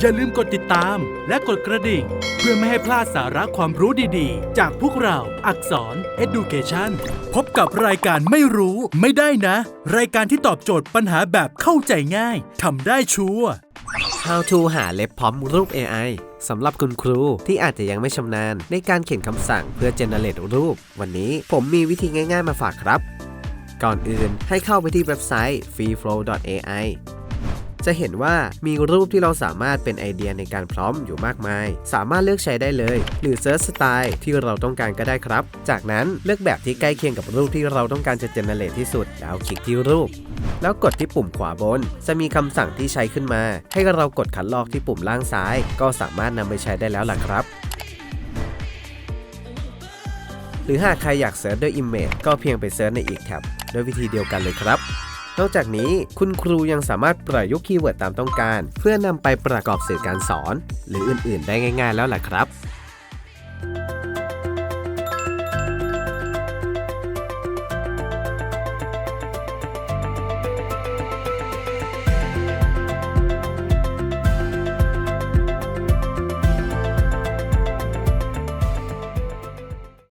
อย่าลืมกดติดตามและกดกระดิ่ง เพื่อไม่ให้พลาดสาระความรู้ดีๆ จากพวกเราอักษร Education พบกับรายการไม่รู้ไม่ได้นะ รายการที่ตอบโจทย์ปัญหาแบบเข้าใจง่ายทำได้ชัวร์ How to หาเล็บพร้อมรูป AI สำหรับคุณครูที่อาจจะยังไม่ชำนาญในการเขียนคำสั่งเพื่อ generate รูป วันนี้ผมมีวิธีง่ายๆมาฝากครับ ก่อนอื่นให้เข้าไปที่เว็บไซต์ freeflow.ai จะเห็นว่ามีรูปที่เราสามารถเป็นไอเดียในการพร้อมอยู่มากมาย สามารถเลือกใช้ได้เลย หรือเซิร์ชสไตล์ที่เราต้องการก็ได้ครับ จากนั้นเลือกแบบที่ใกล้เคียงกับรูปที่เราต้องการจะ generate ที่สุด แล้วคลิกที่รูป แล้วกดที่ปุ่มขวาบน จะมีคำสั่งที่ใช้ขึ้นมา ให้เรากดคัดลอกที่ปุ่มล่างซ้าย ก็สามารถนำไปใช้ได้แล้วล่ะครับหรือหากใครอยากเสิร์ชด้วย Image ก็เพียงไปเสิร์ชในอีกแท็บด้วยวิธีเดียวกันเลยครับ นอกจากนี้คุณครูยังสามารถประยุกต์คีย์เวิร์ดตามต้องการ เพื่อนำไปประกอบสื่อการสอน หรืออื่น ๆ ได้ง่าย ๆ แล้วล่ะครับ